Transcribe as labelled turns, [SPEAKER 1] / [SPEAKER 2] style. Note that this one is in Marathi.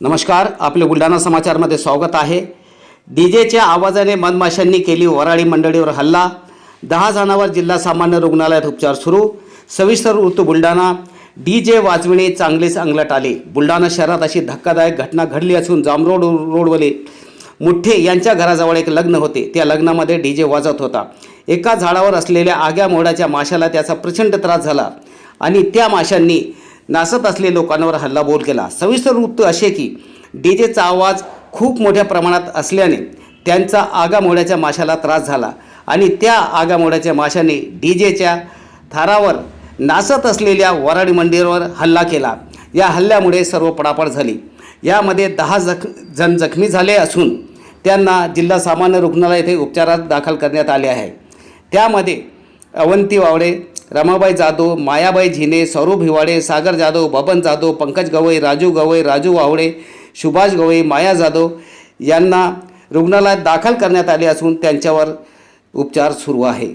[SPEAKER 1] नमस्कार आपले बुलढाणा समाचारमध्ये स्वागत आहे. डी जेच्या आवाजाने मधमाशांनी केली वराळी मंडळीवर हल्ला. दहा जणांवर जिल्हा सामान्य रुग्णालयात उपचार सुरू. सविस्तर ऋतू बुलढाणा. डी जे वाजविणे चांगलेच अंगलट आले. बुलढाणा शहरात अशी धक्कादायक घटना घडली असून जामरोड रोडवरील मुठ्ठे यांच्या घराजवळ एक लग्न होते. त्या लग्नामध्ये डी जे वाजत होता. एका झाडावर असलेल्या आग्या मोडाच्या माशाला त्याचा प्रचंड त्रास झाला आणि त्या माशांनी नाचत असलेल्या लोकांवर हल्लाबोल केला. सविस्तर वृत्त असे की डी जेचा आवाज खूप मोठ्या प्रमाणात असल्याने त्यांचा आगामोड्याच्या माशाला त्रास झाला आणि त्या आगामोड्याच्या माशाने डी जेच्या थारावर नाचत असलेल्या वराडी मंदिरावर हल्ला केला. या हल्ल्यामुळे सर्व पडापड झाली. यामध्ये दहा जख जण जखमी झाले असून त्यांना जिल्हा सामान्य रुग्णालय येथे उपचारात दाखल करण्यात आले आहे. त्यामध्ये अवंती वावडे रमाबाई जाधव मायाबाई झिने सौरभ हिवाडे सागर जाधव बबन जाधव पंकज गवई राजू गवई राजू वावडे सुभाष गवई माया जाधव यांना रुग्णालयात दाखल करण्यात आले असून त्यांच्यावर उपचार सुरू आहे.